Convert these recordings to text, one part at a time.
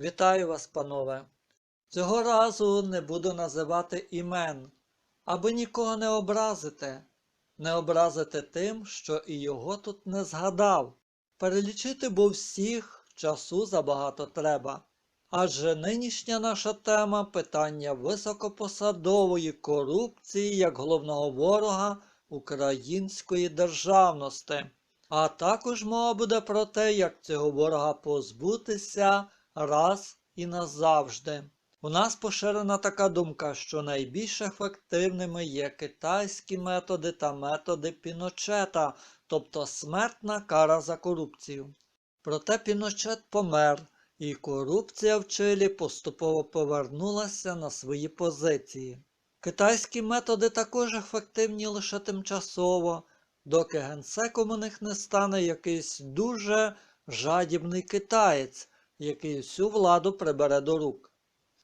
Вітаю вас, панове. Цього разу не буду називати імен, аби нікого не образити, не образити тим, що і його тут не згадав. Перелічити бо всіх часу забагато треба. Адже нинішня наша тема питання високопосадової корупції як головного ворога української державності. А також мова буде про те, як цього ворога позбутися раз і назавжди. У нас поширена така думка, що найбільш ефективними є китайські методи та методи Піночета, тобто смертна кара за корупцію. Проте Піночет помер, і корупція в Чилі поступово повернулася на свої позиції. Китайські методи також ефективні лише тимчасово, доки генсеком у них не стане якийсь дуже жадібний китаєць, який всю владу прибере до рук.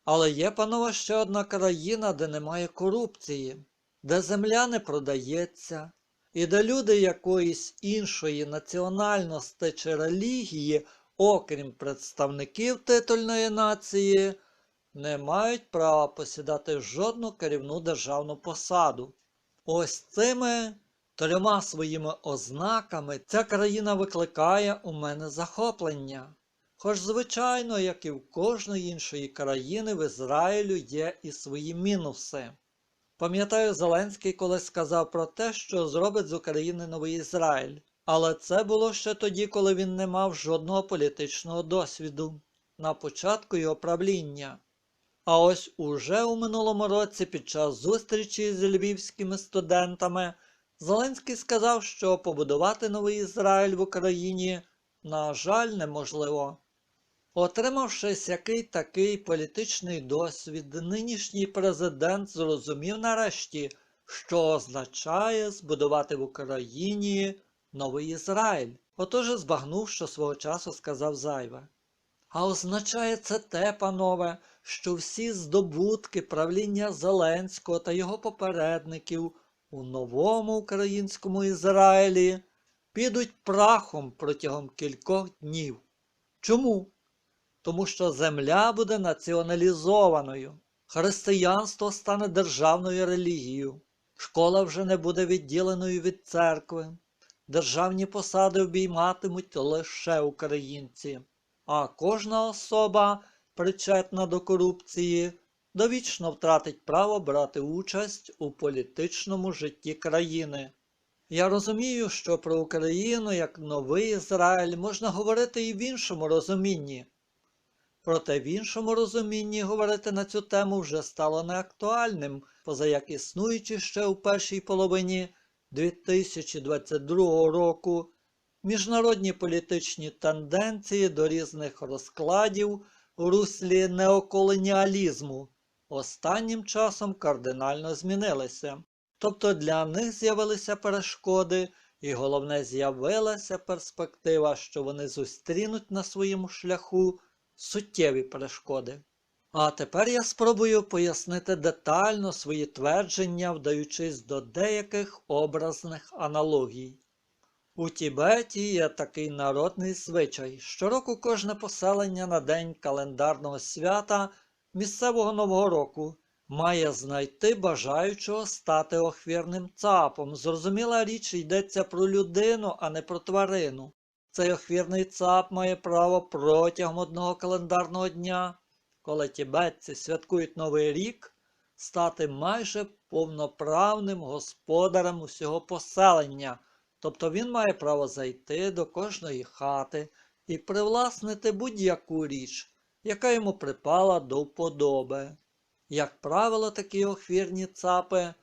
Але є, панове, ще одна країна, де немає корупції, де земля не продається, і де люди якоїсь іншої національності чи релігії, окрім представників титульної нації, не мають права посідати жодну керівну державну посаду. Ось цими трьома своїми ознаками ця країна викликає у мене захоплення. Хоч, звичайно, як і в кожної іншої країни, в Ізраїлю є і свої мінуси. Пам'ятаю, Зеленський колись сказав про те, що зробить з України новий Ізраїль. Але це було ще тоді, коли він не мав жодного політичного досвіду на початку його правління. А ось уже у минулому році, під час зустрічі з львівськими студентами, Зеленський сказав, що побудувати новий Ізраїль в Україні, на жаль, неможливо. Отримавшись який такий політичний досвід, нинішній президент зрозумів нарешті, що означає збудувати в Україні новий Ізраїль. Отож збагнув, що свого часу сказав зайве. А означає це те, панове, що всі здобутки правління Зеленського та його попередників у новому українському Ізраїлі підуть прахом протягом кількох днів. Чому? Тому що земля буде націоналізованою, християнство стане державною релігією, школа вже не буде відділеною від церкви, державні посади обійматимуть лише українці, а кожна особа, причетна до корупції, довічно втратить право брати участь у політичному житті країни. Я розумію, що про Україну як новий Ізраїль можна говорити і в іншому розумінні. Проте в іншому розумінні говорити на цю тему вже стало неактуальним, позаяк існуючи ще у першій половині 2022 року міжнародні політичні тенденції до різних розкладів у руслі неоколоніалізму останнім часом кардинально змінилися. Тобто для них з'явилися перешкоди, і головне з'явилася перспектива, що вони зустрінуть на своєму шляху суттєві перешкоди. А тепер я спробую пояснити детально свої твердження, вдаючись до деяких образних аналогій. У Тібеті є такий народний звичай. Щороку кожне поселення на день календарного свята місцевого нового року має знайти бажаючого стати охвірним цапом. Зрозуміла річ йдеться про людину, а не про тварину. Цей охвірний цап має право протягом одного календарного дня, коли тібетці святкують Новий рік, стати майже повноправним господарем усього поселення. Тобто він має право зайти до кожної хати і привласнити будь-яку річ, яка йому припала до вподоби. Як правило, такі охвірні цапи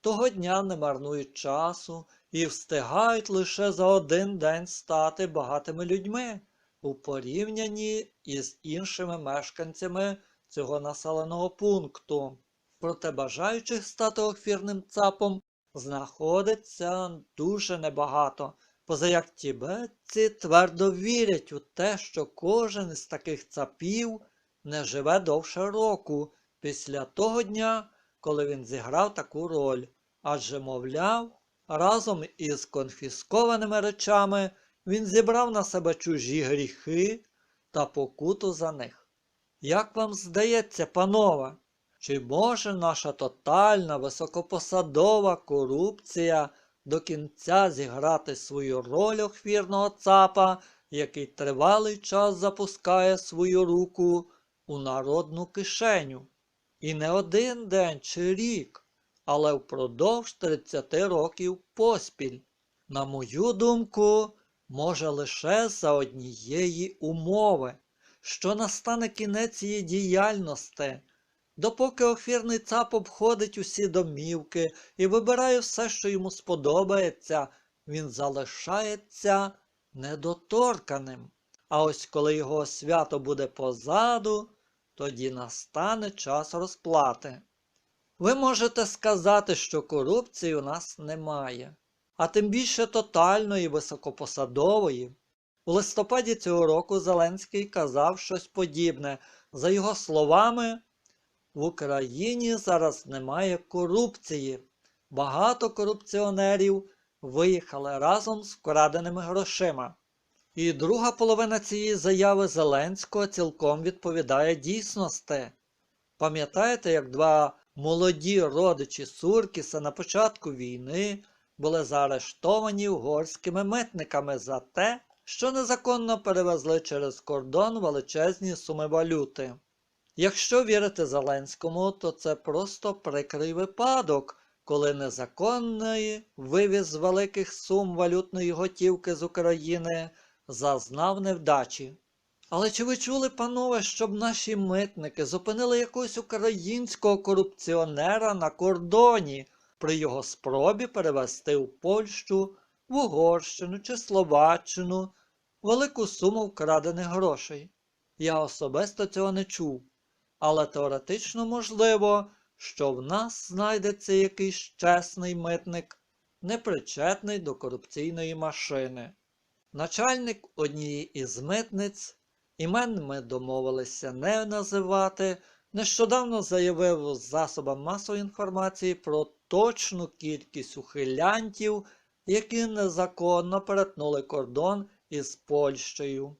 того дня не марнують часу і встигають лише за один день стати багатими людьми у порівнянні із іншими мешканцями цього населеного пункту. Проте бажаючих стати охвірним цапом знаходиться дуже небагато, позаяк тібетці твердо вірять у те, що кожен із таких цапів не живе довше року після того дня, коли він зіграв таку роль, адже, мовляв, разом із конфіскованими речами він зібрав на себе чужі гріхи та покуту за них. Як вам здається, панове, чи може наша тотальна високопосадова корупція до кінця зіграти свою роль охвірного цапа, який тривалий час запускає свою руку у народну кишеню? І не один день чи рік, але впродовж 30 років поспіль. На мою думку, може лише за однієї умови, що настане кінець її діяльності, допоки охвірний цап обходить усі домівки і вибирає все, що йому сподобається, він залишається недоторканим. А ось коли його свято буде позаду, тоді настане час розплати. Ви можете сказати, що корупції у нас немає, а тим більше тотальної високопосадової. У листопаді цього року Зеленський казав щось подібне. За його словами, в Україні зараз немає корупції. Багато корупціонерів виїхали разом з вкраденими грошима. І друга половина цієї заяви Зеленського цілком відповідає дійсності. Пам'ятаєте, як два молоді родичі Суркіса на початку війни були заарештовані угорськими митниками за те, що незаконно перевезли через кордон величезні суми валюти. Якщо вірити Зеленському, то це просто прикрий випадок, коли незаконний вивіз великих сум валютної готівки з України зазнав невдачі. Але чи ви чули, панове, щоб наші митники зупинили якогось українського корупціонера на кордоні при його спробі перевезти в Польщу, в Угорщину чи Словаччину велику суму вкрадених грошей? Я особисто цього не чув, але теоретично можливо, що в нас знайдеться якийсь чесний митник, непричетний до корупційної машини. Начальник однієї із митниць, імен ми домовилися не називати, нещодавно заявив засобам масової інформації про точну кількість ухилянтів, які незаконно перетнули кордон із Польщею,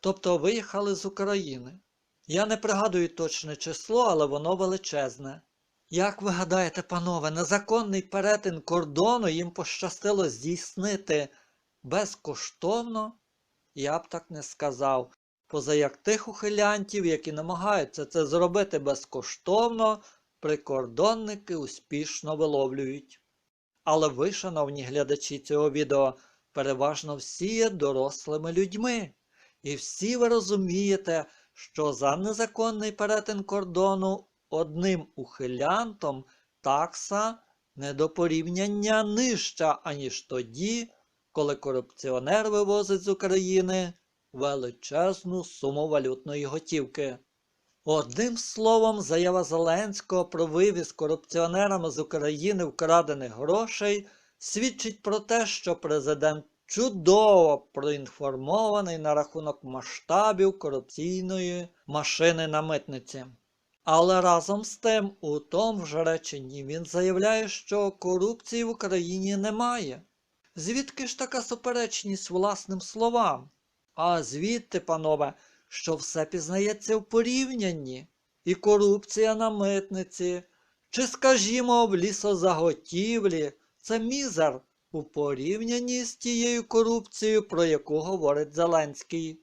тобто виїхали з України. Я не пригадую точне число, але воно величезне. Як ви гадаєте, панове, незаконний перетин кордону їм пощастило здійснити безкоштовно? Я б так не сказав. Поза як тих ухилянтів, які намагаються це зробити безкоштовно, прикордонники успішно виловлюють. Але ви, шановні глядачі цього відео, переважно всі є дорослими людьми. І всі ви розумієте, що за незаконний перетин кордону одним ухилянтом такса не до порівняння нижча, аніж тоді, коли корупціонер вивозить з України величезну суму валютної готівки. Одним словом, заява Зеленського про вивіз корупціонерами з України вкрадених грошей свідчить про те, що президент чудово проінформований на рахунок масштабів корупційної машини на митниці. Але разом з тим, у тому ж реченні він заявляє, що корупції в Україні немає. Звідки ж така суперечність власним словам? А звідти, панове, що все пізнається в порівнянні, і корупція на митниці, чи, скажімо, в лісозаготівлі це мізер у порівнянні з тією корупцією, про яку говорить Зеленський.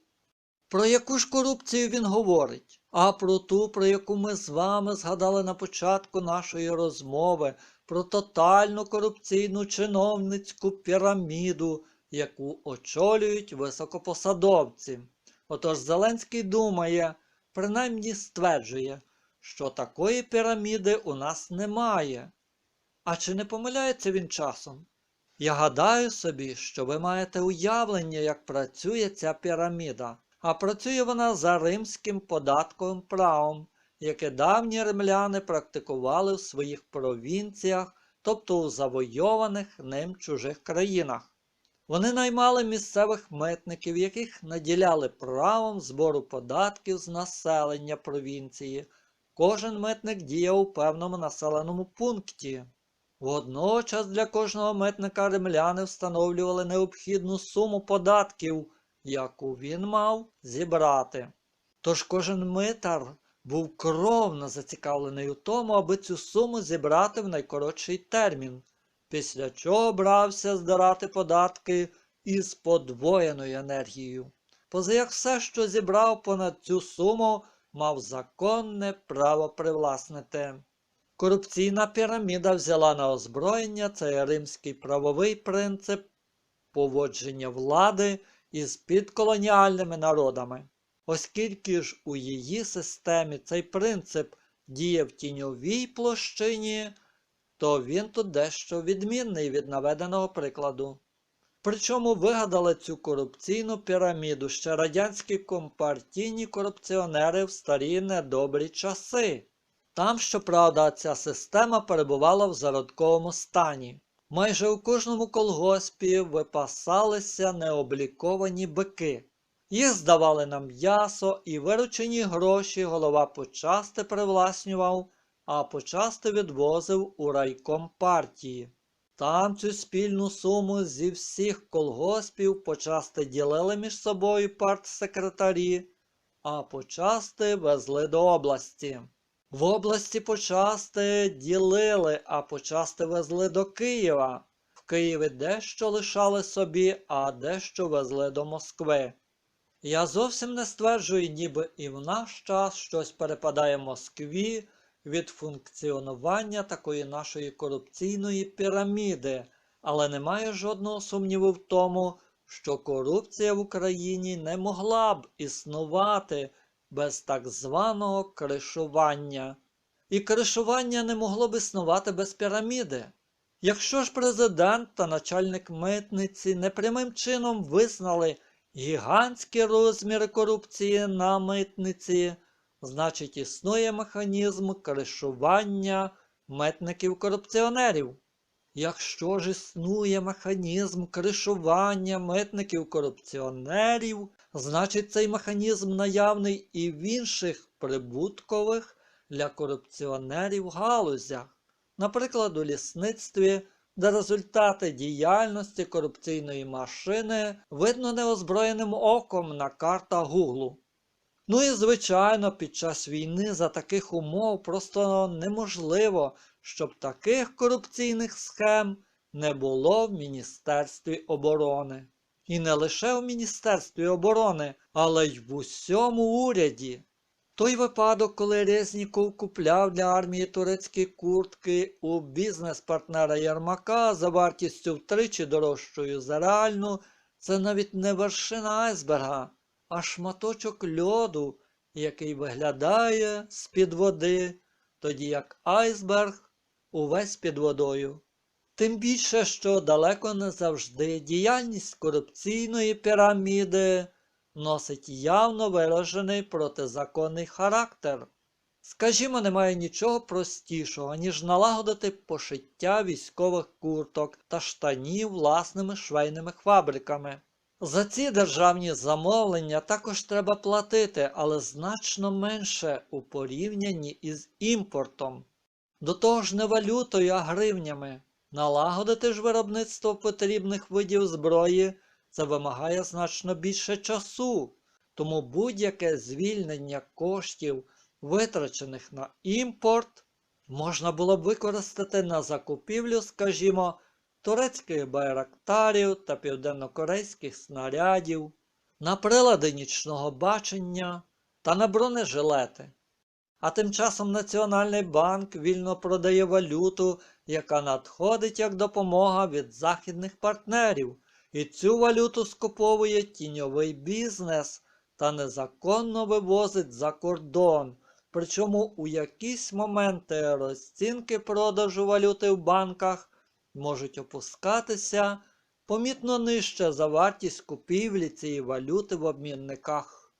Про яку ж корупцію він говорить? А про ту, про яку ми з вами згадали на початку нашої розмови, про тотальну корупційну чиновницьку піраміду, яку очолюють високопосадовці. Отож Зеленський думає, принаймні стверджує, що такої піраміди у нас немає. А чи не помиляється він часом? Я гадаю собі, що ви маєте уявлення, як працює ця піраміда, а працює вона за римським податковим правом, яке давні римляни практикували в своїх провінціях, тобто у завойованих ним чужих країнах. Вони наймали місцевих митників, яких наділяли правом збору податків з населення провінції. Кожен митник діяв у певному населеному пункті. Водночас для кожного митника римляни встановлювали необхідну суму податків, яку він мав зібрати. Тож кожен митар був кровно зацікавлений у тому, аби цю суму зібрати в найкоротший термін, після чого брався здирати податки із подвоєною енергією. Позаяк все, що зібрав понад цю суму, мав законне право привласнити. Корупційна піраміда взяла на озброєння цей римський правовий принцип поводження влади із підколоніальними народами. Оскільки ж у її системі цей принцип діє в тіньовій площині, то він тут дещо відмінний від наведеного прикладу. Причому вигадали цю корупційну піраміду ще радянські компартійні корупціонери в старі недобрі часи. Там, щоправда, ця система перебувала в зародковому стані. Майже у кожному колгоспі випасалися необліковані бики. Їх здавали на м'ясо і виручені гроші голова почасти привласнював, а почасти відвозив у райком партії. Там цю спільну суму зі всіх колгоспів почасти ділили між собою партсекретарі, а почасти везли до області. В області почасти ділили, а почасти везли до Києва. В Києві дещо лишали собі, а дещо везли до Москви. Я зовсім не стверджую, ніби і в наш час щось перепадає Москві від функціонування такої нашої корупційної піраміди, але немає жодного сумніву в тому, що корупція в Україні не могла б існувати без так званого кришування. І кришування не могло б існувати без піраміди. Якщо ж президент та начальник митниці непрямим чином визнали гігантські розміри корупції на митниці, значить існує механізм кришування митників-корупціонерів. Якщо ж існує механізм кришування митників-корупціонерів, значить цей механізм наявний і в інших прибуткових для корупціонерів галузях, наприклад, у лісництві, де результати діяльності корупційної машини видно неозброєним оком на картах Гуглу. Ну і, звичайно, під час війни за таких умов просто неможливо, щоб таких корупційних схем не було в Міністерстві оборони. І не лише в Міністерстві оборони, але й в усьому уряді. Той випадок, коли Резніков купляв для армії турецькі куртки у бізнес-партнера Єрмака за вартістю втричі дорожчою за реальну, це навіть не вершина айсберга, а шматочок льоду, який виглядає з-під води, тоді як айсберг увесь під водою. Тим більше, що далеко не завжди діяльність корупційної піраміди носить явно виражений протизаконний характер. Скажімо, немає нічого простішого, ніж налагодити пошиття військових курток та штанів власними швейними фабриками. За ці державні замовлення також треба платити, але значно менше у порівнянні із імпортом. До того ж не валютою, а гривнями. Налагодити ж виробництво потрібних видів зброї це вимагає значно більше часу, тому будь-яке звільнення коштів, витрачених на імпорт, можна було б використати на закупівлю, скажімо, турецьких байрактарів та південнокорейських снарядів, на прилади нічного бачення та на бронежилети. А тим часом Національний банк вільно продає валюту, яка надходить як допомога від західних партнерів, і цю валюту скуповує тіньовий бізнес та незаконно вивозить за кордон. Причому у якісь моменти розцінки продажу валюти в банках можуть опускатися помітно нижче за вартість купівлі цієї валюти в обмінниках.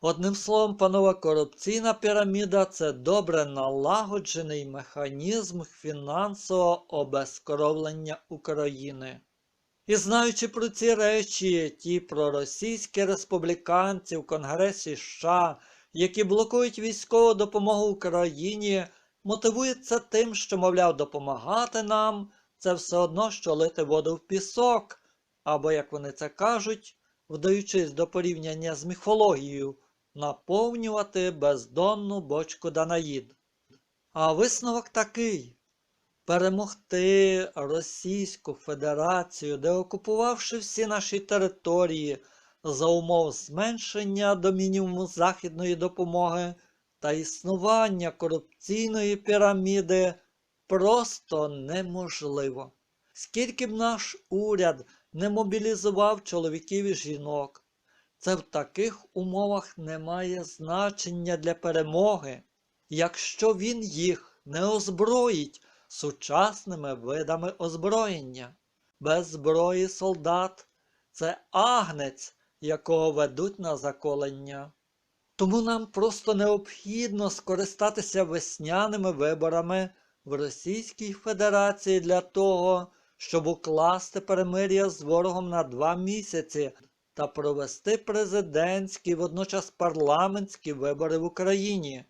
Одним словом, панова корупційна піраміда це добре налагоджений механізм фінансового обезкровлення України. І знаючи про ці речі, ті проросійські республіканці в Конгресі США, які блокують військову допомогу Україні, мотивуються тим, що, мовляв, допомагати нам це все одно, що лити воду в пісок, або, як вони це кажуть, вдаючись до порівняння з міфологією, наповнювати бездонну бочку Данаїд. А висновок такий. Перемогти Російську Федерацію, деокупувавши всі наші території за умов зменшення до мінімуму західної допомоги та існування корупційної піраміди просто неможливо. Скільки б наш уряд не мобілізував чоловіків і жінок, це в таких умовах не має значення для перемоги, якщо він їх не озброїть сучасними видами озброєння. Без зброї солдат це агнець, якого ведуть на заколення. Тому нам просто необхідно скористатися весняними виборами в Російській Федерації для того, щоб укласти перемир'я з ворогом на два місяці та провести президентські, водночас парламентські вибори в Україні.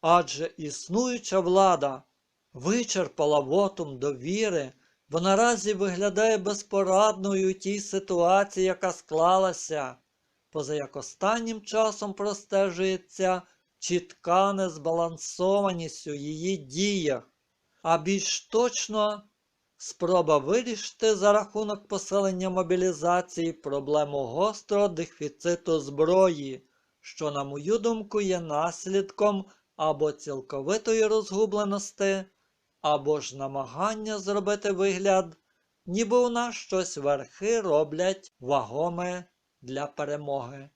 Адже існуюча влада вичерпала вотум довіри, бо наразі виглядає безпорадною у тій ситуації, яка склалася, поза як останнім часом простежується чітка незбалансованість у її діях, а більш точно спроба вирішити за рахунок посилення мобілізації проблему гострого дефіциту зброї, що, на мою думку, є наслідком або цілковитої розгубленості, або ж намагання зробити вигляд, ніби у нас щось верхи роблять вагоме для перемоги.